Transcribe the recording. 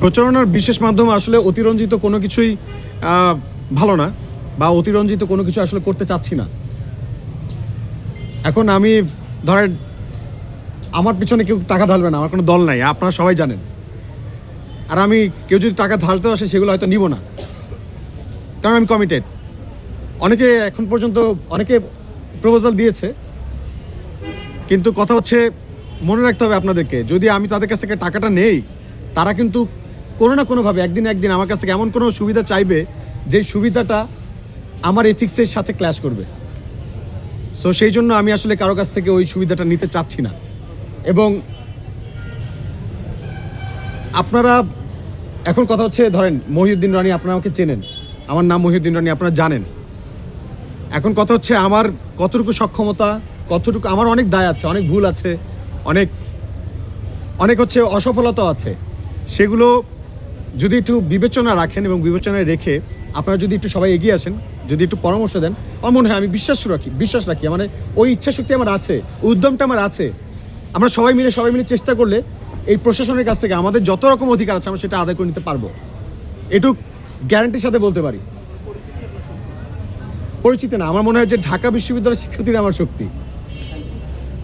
প্রচারণার বিশেষ মাধ্যম আসলে অতিরঞ্জিত কোনো কিছুই ভালো না বা অতিরঞ্জিত কোনো কিছু আসলে করতে চাচ্ছি না। এখন আমি, ধরেন, আমার পিছনে কেউ টাকা ঢালবে না, আমার কোনো দল নাই, আপনারা সবাই জানেন। আর আমি কেউ যদি টাকা ঢালতে আসে, সেগুলো হয়তো নিব না। কারণ আমি কমিটেড অনেকে এখন পর্যন্ত, অনেকে প্রপোজাল দিয়েছে। কিন্তু কথা হচ্ছে, মনে রাখতে হবে আপনাদেরকে, যদি আমি তাদের কাছ থেকে টাকাটা নেই, তারা কিন্তু কোনো না কোনোভাবে, একদিন একদিন আমার কাছ থেকে এমন কোনো সুবিধা চাইবে যে সুবিধাটা আমার এথিক্সের সাথে ক্ল্যাশ করবে। সো সেই জন্য আমি আসলে কারও কাছ থেকে ওই সুবিধাটা নিতে চাচ্ছি না। এবং আপনারা, এখন কথা হচ্ছে, ধরেন, মহিউদ্দিন রানী আপনারা আমাকে চেনেন। আমার নাম মহিউদ্দিন রানী, আপনারা জানেন। এখন কথা হচ্ছে, আমার কতটুকু সক্ষমতা, কতটুকু, আমার অনেক দায় আছে, অনেক ভুল আছে, অনেক অনেক হচ্ছে অসফলতাও আছে। সেগুলো যদি একটু বিবেচনা রাখেন এবং বিবেচনায় রেখে আপনারা যদি একটু সবাই এগিয়ে আসেন, যদি একটু পরামর্শ দেন, আমার মনে হয় আমি বিশ্বাস রাখি বিশ্বাস রাখি। মানে ওই ইচ্ছা শক্তি আমার আছে, উদ্যমটা আমার আছে। আমরা সবাই মিলে সবাই মিলে চেষ্টা করলে এই প্রশাসনের কাছ থেকে আমাদের যত রকম অধিকার আছে, আমরা সেটা আদায় করে নিতে পারব। এটুক গ্যারান্টির সাথে বলতে পারি। পরিচিতি না, আমার মনে হয় যে ঢাকা বিশ্ববিদ্যালয়ের শিক্ষার্থীরা আমার শক্তি।